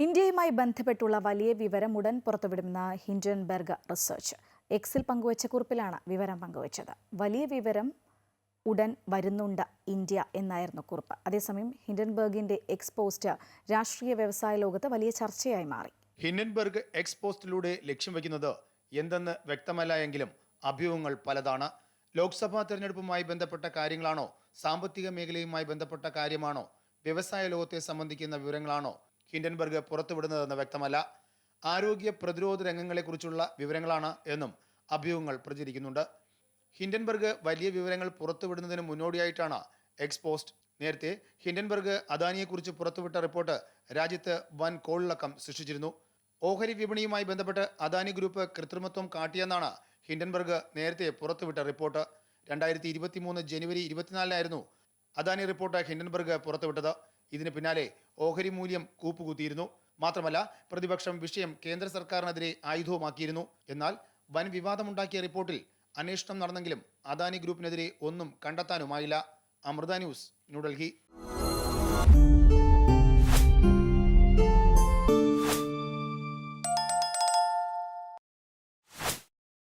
ഇന്ത്യയുമായി ബന്ധപ്പെട്ടുള്ള വലിയ വിവരം ഉടൻ പുറത്തുവിടുന്ന ഹിൻഡൻബർഗ് റിസർച്ച്. എക്സിൽ പങ്കുവച്ച കുറിപ്പിലാണ് വിവരം പങ്കുവച്ചത്. വലിയ വിവരം ഉടൻ വരുന്നുണ്ട് ഇന്ത്യ എന്നായിരുന്നു കുറിപ്പ്. അതേസമയം ഹിൻഡൻബർഗിന്റെ എക്സ് പോസ്റ്റ് രാഷ്ട്രീയ വ്യവസായ ലോകത്ത് വലിയ ചർച്ചയായി മാറി. ഹിൻഡൻബർഗ് എക്സ് പോസ്റ്റിലൂടെ ലക്ഷ്യം വയ്ക്കുന്നത് എന്തെന്ന് വ്യക്തമല്ല എങ്കിലും അഭ്യൂഹങ്ങൾ പലതാണ്. ലോക്സഭാ തെരഞ്ഞെടുപ്പുമായി ബന്ധപ്പെട്ട കാര്യങ്ങളാണോ? സാമ്പത്തിക മേഖലയുമായി ബന്ധപ്പെട്ട കാര്യമാണോ? വ്യവസായ ലോകത്തെ സംബന്ധിക്കുന്ന വിവരങ്ങളാണോ? ഹിൻഡൻബർഗ് പുറത്തുവിടുന്നതെന്ന് വ്യക്തമല്ല. ആരോഗ്യ പ്രതിരോധ രംഗങ്ങളെക്കുറിച്ചുള്ള വിവരങ്ങളാണ് എന്നും അഭ്യൂഹങ്ങൾ പ്രചരിക്കുന്നുണ്ട്. ഹിൻഡൻബർഗ് വലിയ വിവരങ്ങൾ പുറത്തുവിടുന്നതിന് മുന്നോടിയായിട്ടാണ് എക്സ്പോസ്റ്റ്. നേരത്തെ ഹിൻഡൻബർഗ് അദാനിയെക്കുറിച്ച് പുറത്തുവിട്ട റിപ്പോർട്ട് രാജ്യത്ത് വൻ കോളിളക്കം സൃഷ്ടിച്ചിരുന്നു. ഓഹരി വിപണിയുമായി ബന്ധപ്പെട്ട് അദാനി ഗ്രൂപ്പ് കൃത്രിമത്വം കാട്ടിയെന്നാണ് ഹിൻഡൻബർഗ് നേരത്തെ പുറത്തുവിട്ട റിപ്പോർട്ട്. രണ്ടായിരത്തി ഇരുപത്തി മൂന്ന് ജനുവരി ഇരുപത്തിനാലിനായിരുന്നു അദാനി റിപ്പോർട്ട് ഹിൻഡൻബർഗ് പുറത്തുവിട്ടത്. ഇതിന് പിന്നാലെ ഓഹരി മൂല്യം കൂപ്പുകുത്തിയിരുന്നു മാത്രമല്ല പ്രതിപക്ഷം വിഷയം കേന്ദ്ര സർക്കാരിനെതിരെ ആയുധവുമാക്കിയിരുന്നു. എന്നാൽ വൻ വിവാദമുണ്ടാക്കിയ റിപ്പോർട്ടിൽ അന്വേഷണം നടന്നെങ്കിലും അദാനി ഗ്രൂപ്പിനെതിരെ ഒന്നും കണ്ടെത്താനുമായില്ല. അമൃത ന്യൂസ് ന്യൂഡൽഹി.